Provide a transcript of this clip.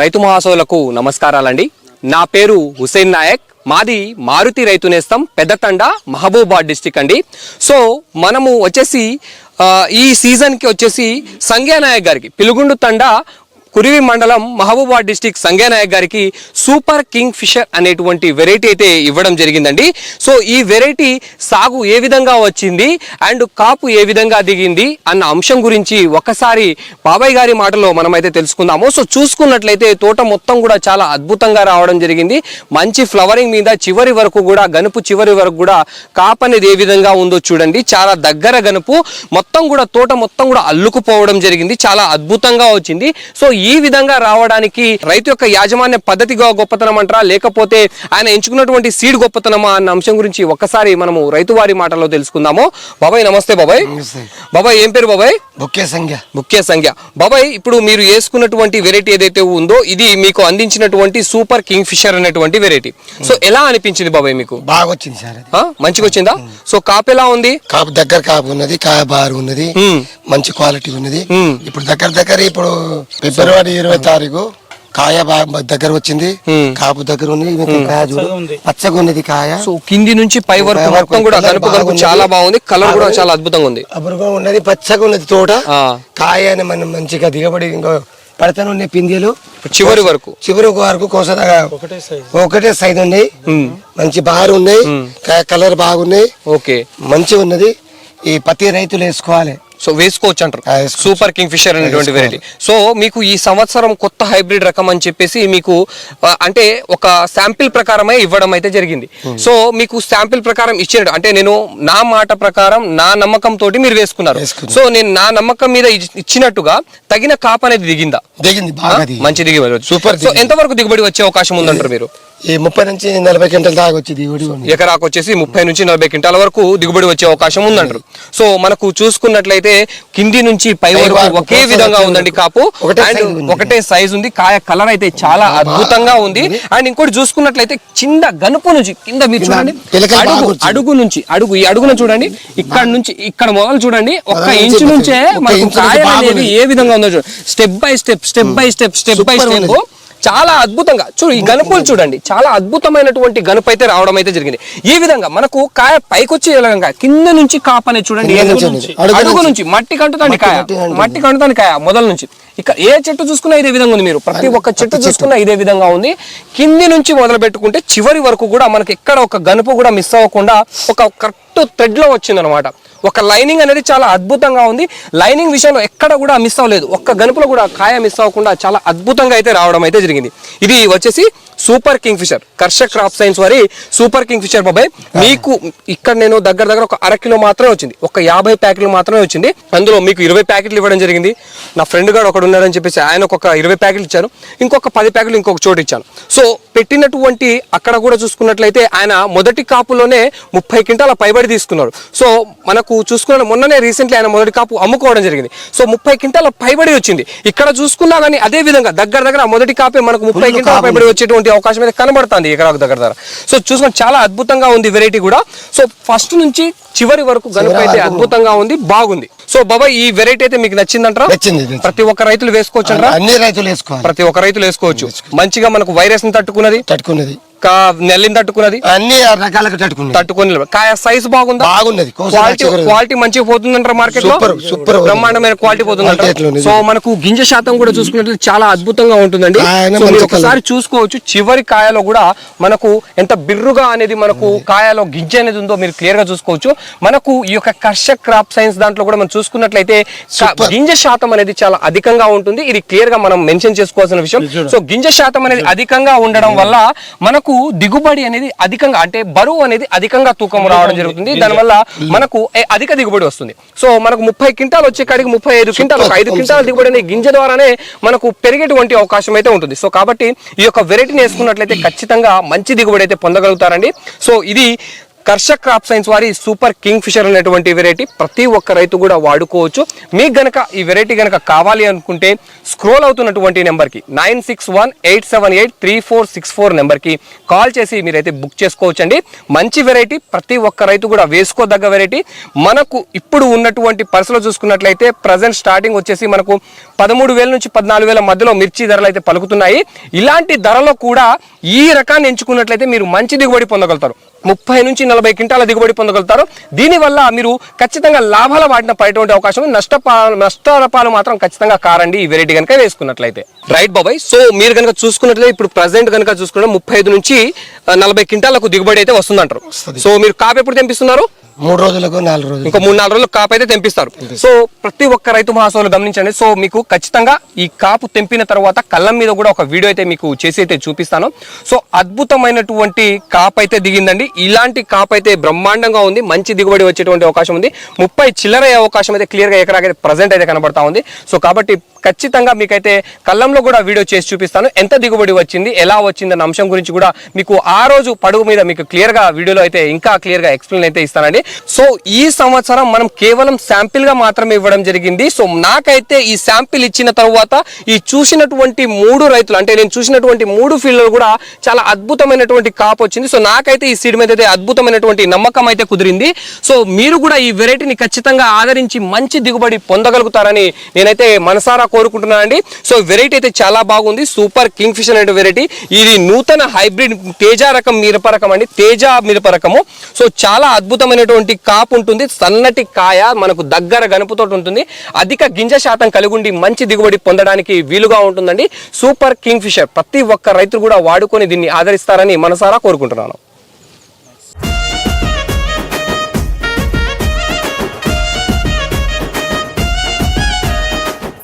రైతు మహాసోలకు నమస్కారాలండి. నా పేరు హుసేన్ నాయక్. మాది మారుతి రైతు నేస్తం పెద్దతండ మహబూబాద్ డిస్టిక్ అండి. సో మనము వచ్చేసి ఈ సీజన్కి వచ్చేసి సంగ్యానాయక్ గారికి పిలుగుండు తండ కురివి మండలం మహబూబా డిస్టిక్ సంగేనాయక్ గారికి సూపర్ కింగ్ ఫిషర్ అనేటువంటి వెరైటీ అయితే ఇవ్వడం జరిగిందండి. సో ఈ వెరైటీ సాగు ఏ విధంగా వచ్చింది అండ్ కాపు ఏ విధంగా దిగింది అన్న అంశం గురించి ఒకసారి బాబాయ్ గారి మాటలో మనమైతే తెలుసుకుందాము. సో చూసుకున్నట్లయితే తోట మొత్తం కూడా చాలా అద్భుతంగా రావడం జరిగింది. మంచి ఫ్లవరింగ్ మీద చివరి వరకు కూడా గనుపు చివరి వరకు కూడా కాపు అనేది ఏ విధంగా ఉందో చూడండి. చాలా దగ్గర గనుపు మొత్తం కూడా తోట మొత్తం కూడా అల్లుకుపోవడం జరిగింది. చాలా అద్భుతంగా వచ్చింది. సో ఈ విధంగా రావడానికి రైతు యొక్క యాజమాన్య పద్ధతిగా గొప్పతనం అంటారా? లేకపోతే ఆయన ఎంచుకున్నటువంటి సీడ్ గొప్పతనమా అన్న అంశం గురించి ఒక్కసారి మనము రైతు వారి మాటల్లో తెలుసుకుందాము. బాబాయ్ నమస్తే బాబాయ్. బాబాయ్ ఏం పేరు బాబాయ్? బొక్కే సంఖ్య ముఖ్య సంఖ్య బాబాయ్ ఇప్పుడు మీరు వేసుకున్నటువంటి వెరైటీ ఏదైతే ఉందో ఇది మీకు అందించినటువంటి సూపర్ కింగ్ ఫిషర్ అనేటువంటి వెరైటీ. సో ఎలా అనిపించింది బాబాయ్ మీకు? బాగా వచ్చింది సార్ మంచిగా వచ్చిందా సో కాపు ఎలా ఉంది? కాపు దగ్గర కాపు ఉన్నది కాయ బారు ఉన్నది. మంచి క్వాలిటీ ఉన్నది. ఇప్పుడు దగ్గర దగ్గర ఇప్పుడు ఫిబ్రవరి ఇరవై తారీఖు కాయ బాగా దగ్గర వచ్చింది. కాపు దగ్గర ఉంది. కాయ చూడు. పచ్చగా ఉన్నది కాయ. సో కింది నుంచి పై వరకు మొత్తం కూడా. చాలా బాగుంది. కలర్ కూడా. చాలా అద్భుతంగా ఉంది. అప్పుడు ఉన్నది. పచ్చగా ఉన్నది తోట. కాయ అని మనం మంచిగా దిగబడి ఇంకో పడతాను ఉన్నాయి పిందెలు. చివరి వరకు. చివరి వరకు కోసదాగా ఒకటే సైజ్ ఉన్నాయి. మంచి బారు ఉన్నాయి. కలర్ బాగున్నాయి. ఓకే. మంచిగా ఉన్నది. ఈ పత్తి రైతులు వేసుకోవాలి. సో వేసుకోవచ్చు అంటారు. సూపర్ కింగ్ ఫిషర్ అనేటువంటి వెరైటీ సో మీకు ఈ సంవత్సరం కొత్త హైబ్రిడ్ రకం అని చెప్పేసి మీకు అంటే ఒక శాంపిల్ ప్రకారమే ఇవ్వడం అయితే జరిగింది. సో మీకు శాంపిల్ ప్రకారం ఇచ్చినట్టు అంటే నేను నా మాట ప్రకారం నా నమ్మకం తోటి మీరు వేసుకున్నారు. సో నేను నా నమ్మకం మీద ఇచ్- ఇచ్చినట్టుగా తగిన కాప్ అనేది దిగిందా దిగింది. మంచి దిగుబడి సూపర్ సో ఎంతవరకు దిగుబడి వచ్చే అవకాశం ఉందంటారు మీరు? ఈ ముప్పై నుంచి నలభై గంటల దాకా వచ్చి దిగుబడి ఉంది ఎకరాకు వచ్చేసి ముప్పై నుంచి నలభై క్వింటాల వరకు దిగుబడి వచ్చే అవకాశం ఉందంటారు. సో మనకు చూసుకున్నట్లయితే కింది నుంచి పై వరకు ఒకే విధంగా ఉందండి కాపు. ఒకటే అండ్ సైజ్ ఉంది. కాయ కలర్ అయితే చాలా అద్భుతంగా ఉంది. అండ్ ఇంకోటి చూసుకున్నట్లయితే చిన్న గనుపు నుంచి కింద మీరు కింద చూడండి. అడుగు వచ్చింది. అడుగు నుంచి అడుగు ఈ అడుగున చూడండి. ఇక్కడ నుంచి ఇక్కడ మొదలు చూడండి. ఒక్క ఇంచు. నుంచే మనకు కాయ అనేది. ఏ విధంగా ఉందో చూడండి. Step by step step by step step by step. చాలా అద్భుతంగా. చూడు ఈ గనుపులు చూడండి. చాలా అద్భుతమైనటువంటి గనుపు అయితే రావడం అయితే జరిగింది. ఈ విధంగా మనకు కాయ పైకొచ్చి విధంగా కింద నుంచి కాపు అనేది చూడండి. అడుగు నుంచి. మట్టి కంటుతాండి కాయ. మట్టి కంటుతాండి కాయ మొదల నుంచి. ఇక ఏ చెట్టు చూసుకున్నా ఇదే విధంగా ఉంది మీరు. ప్రతి ఒక్క చెట్టు చూసుకున్నా ఇదే విధంగా ఉంది. కింది నుంచి మొదలు పెట్టుకుంటే చివరి వరకు కూడా మనకి ఎక్కడ ఒక గనుపు కూడా మిస్ అవ్వకుండా ఒక కరెక్ట్ కరెక్ట్లో వచ్చిందనమాట. ఒక లైనింగ్ అనేది చాలా అద్భుతంగా ఉంది. లైనింగ్ విషయంలో ఎక్కడ కూడా మిస్ అవ్వలేదు. ఒక్క గనుపులో కూడా కాయ మిస్ అవ్వకుండా చాలా అద్భుతంగా అయితే రావడం అయితే జరిగింది. ఇది వచ్చేసి super kingfisher Karshak crop science వారి సూపర్ కింగ్ ఫిషర్ బాబాయ్. మీకు ఇక్కడ నేను దగ్గర దగ్గర ఒక అర కిలో మాత్రమే వచ్చింది. ఒక యాభై ప్యాకెట్లు మాత్రమే వచ్చింది. అందులో మీకు ఇరవై ప్యాకెట్లు ఇవ్వడం జరిగింది. నా ఫ్రెండ్ గారు ఒకడు ఉన్నారని చెప్పేసి ఆయన ఒక ఇరవై ప్యాకెట్లు ఇచ్చాను ఇంకొక పది ప్యాకెట్లు ఇంకొక చోటు ఇచ్చాను. సో పెట్టినటువంటి అక్కడ కూడా చూసుకున్నట్లయితే ఆయన మొదటి కాపులోనే ముప్పై క్వింటాల పైబడి తీసుకున్నాడు సో మనకు చూసుకున్న మొన్ననే రీసెంట్లీ ఆయన మొదటి కాపు అమ్ముకోవడం జరిగింది. సో ముప్పై క్వింటాల పైబడి వచ్చింది. ఇక్కడ చూసుకున్నా కానీ అదే విధంగా దగ్గర దగ్గర మొదటి కాపే మనకు ముప్పై క్వింటాల పైబడి వచ్చేటువంటి అవకాశం అయితే కనబడుతుంది ఎకరాకు దగ్గర దగ్గర. సో చూసుకొని చాలా అద్భుతంగా ఉంది వెరైటీ కూడా. సో ఫస్ట్ నుంచి చివరి వరకు గనుక అయితే. అద్భుతంగా ఉంది బాగుంది. సో బాబాయ్ ఈ వెరైటీ అయితే మీకు నచ్చిందంటారా? నచ్చింది, నచ్చింది. ప్రతి ఒక్క రైతులు వేసుకోవచ్చు అన్ని రైతులు వేసుకోవాలి. ప్రతి ఒక్క రైతులు వేసుకోవచ్చు. మంచిగా మనకు వైరస్ని తట్టుకున్నది? తట్టుకున్నది. నెల్లిని తట్టుకున్నది? అన్ని తట్టుకున్నది. తట్టుకొని. కాయ సైజ్ బాగుందా? బాగున్నది. క్వాలిటీ. క్వాలిటీ మంచిగా పోతుందంటారా మార్కెట్లో సూపర్. బ్రహ్మాండమైన క్వాలిటీ ఉంది. సో మనకు గింజ శాతం కూడా చూసుకున్నట్లయితే చాలా అద్భుతంగా ఉంటుందండి. ఒకసారి చూసుకోవచ్చు. చివరి కాయలో కూడా మనకు ఎంత బిర్రుగా అనేది మనకు కాయలో గింజ అనేది ఉందో మీరు క్లియర్గా చూసుకోవచ్చు. మనకు ఈ యొక్క కర్షక్ క్రాప్ సైన్స్ దాంట్లో కూడా మనం చూసుకున్నట్లయితే. గింజ శాతం అనేది చాలా అధికంగా ఉంటుంది. ఇది క్లియర్గా మనం మెన్షన్ చేసుకోవాల్సిన విషయం. సో గింజ శాతం అనేది అధికంగా ఉండడం వల్ల మనకు దిగుబడి అనేది అధికంగా అంటే బరువు అనేది అధికంగా తూకం రావడం జరుగుతుంది. దానివల్ల మనకు అధిక దిగుబడి వస్తుంది. సో మనకు ముప్పై క్వింటాల్ వచ్చే కాడికి ముప్పై ఐదు క్వింటాల్ ఐదు క్వింటాల దిగుబడి అనేది గింజ ద్వారానే మనకు పెరిగేటువంటి అవకాశం అయితే ఉంటుంది. సో కాబట్టి ఈ యొక్క వెరైటీని వేసుకున్నట్లయితే ఖచ్చితంగా మంచి దిగుబడి అయితే పొందగలుగుతారండి. సో ఇది కర్షక్ క్రాప్ సైన్స్ వారి సూపర్ కింగ్ ఫిషర్ అనేటువంటి వెరైటీ ప్రతి ఒక్క రైతు కూడా వాడుకోవచ్చు. మీకు గనక ఈ వెరైటీ గనక కావాలి అనుకుంటే స్క్రోల్ అవుతున్నటువంటి నెంబర్కి nine six one eight seven eight three four six four నెంబర్కి కాల్ చేసి మీరైతే బుక్ చేసుకోవచ్చండి. మంచి వెరైటీ ప్రతి ఒక్క రైతు కూడా వేసుకోదగ్గ వెరైటీ మనకు ఇప్పుడు ఉన్నటువంటి పరిస్థితులు చూసుకున్నట్లయితే ప్రజెంట్ స్టార్టింగ్ వచ్చేసి మనకు పదమూడు వేల నుంచి పద్నాలుగు వేల మధ్యలో మిర్చి ధరలు అయితే పలుకుతున్నాయి. ఇలాంటి ధరలో కూడా ఈ రకాన్ని ఎంచుకున్నట్లయితే మీరు మంచి దిగుబడి పొందగలుగుతారు. ముప్పై నుంచి నలభై క్వింటాల దిగుబడి పొందగలుగుతారు. దీనివల్ల మీరు ఖచ్చితంగా లాభాల వాటిన పడేటువంటి అవకాశం నష్టపా నష్టాలపాలు మాత్రం ఖచ్చితంగా కారండి ఈ వెరైటీ కనుక వేసుకున్నట్లయితే. రైట్ బాబాయ్? సో మీరు కనుక చూసుకున్నట్లయితే ఇప్పుడు ప్రజెంట్ కనుక చూసుకుంటే ముప్పై ఐదు నుంచి నలభై క్వింటాలకు దిగుబడి అయితే వస్తుందంటారు. సో మీరు కాపు ఎప్పుడు తెంపిస్తున్నారు? మూడు రోజులకు నాలుగు రోజులు ఇంకో మూడు నాలుగు రోజులు కాపు అయితే తెంపిస్తారు. సో ప్రతి ఒక్క రైతు మహాసోలు గమనించండి. సో మీకు ఖచ్చితంగా ఈ కాపు తెంపిన తర్వాత కళ్ళం మీద కూడా ఒక వీడియో అయితే మీకు చేసి అయితే చూపిస్తాను. సో అద్భుతమైనటువంటి కాపు అయితే దిగిందండి. ఇలాంటి కాపు అయితే బ్రహ్మాండంగా ఉంది. మంచి దిగుబడి వచ్చేటువంటి అవకాశం ఉంది. ముప్పై చిల్లర అవకాశం అయితే క్లియర్గా ఎకరాకైతే ప్రజెంట్ అయితే కనబడతా ఉంది. సో కాబట్టి ఖచ్చితంగా మీకైతే కళ్ళంలో కూడా వీడియో చేసి చూపిస్తాను. ఎంత దిగుబడి వచ్చింది ఎలా వచ్చింది అన్న అంశం గురించి కూడా మీకు ఆ రోజు పడుగు మీద మీకు క్లియర్గా వీడియోలో అయితే ఇంకా క్లియర్గా ఎక్స్ప్లెయిన్ అయితే ఇస్తానండి. సో ఈ సంవత్సరం మనం కేవలం శాంపిల్గా మాత్రమే ఇవ్వడం జరిగింది. సో నాకైతే ఈ శాంపిల్ ఇచ్చిన తర్వాత ఈ చూసినటువంటి మూడు రైతులు అంటే నేను చూసినటువంటి మూడు ఫీల్డ్లు కూడా చాలా అద్భుతమైనటువంటి కాపు వచ్చింది. సో నాకైతే ఈ సీడ్ మీద అయితే అద్భుతమైనటువంటి నమ్మకం అయితే కుదిరింది. సో మీరు కూడా ఈ వెరైటీని ఖచ్చితంగా ఆదరించి మంచి దిగుబడి పొందగలుగుతారని నేనైతే మనసారా కోరుకుంటున్నానండి. సో వెరైటీ అయితే చాలా బాగుంది. సూపర్ కింగ్ ఫిషర్ అనే వెరైటీ ఇది నూతన హైబ్రిడ్ తేజ రకం మిరప రకం అండి. తేజ మిరప రకము సో చాలా అద్భుతమైనటువంటి కాపు ఉంటుంది. సన్నటి కాయ మనకు దగ్గర గనుపుతో ఉంటుంది. అధిక గింజ శాతం కలిగి ఉండి మంచి దిగుబడి పొందడానికి వీలుగా ఉంటుందండి. సూపర్ కింగ్ ఫిషర్ ప్రతి ఒక్క రైతులు కూడా వాడుకొని దీన్ని ఆదరిస్తారని మనసారా కోరుకుంటున్నాను.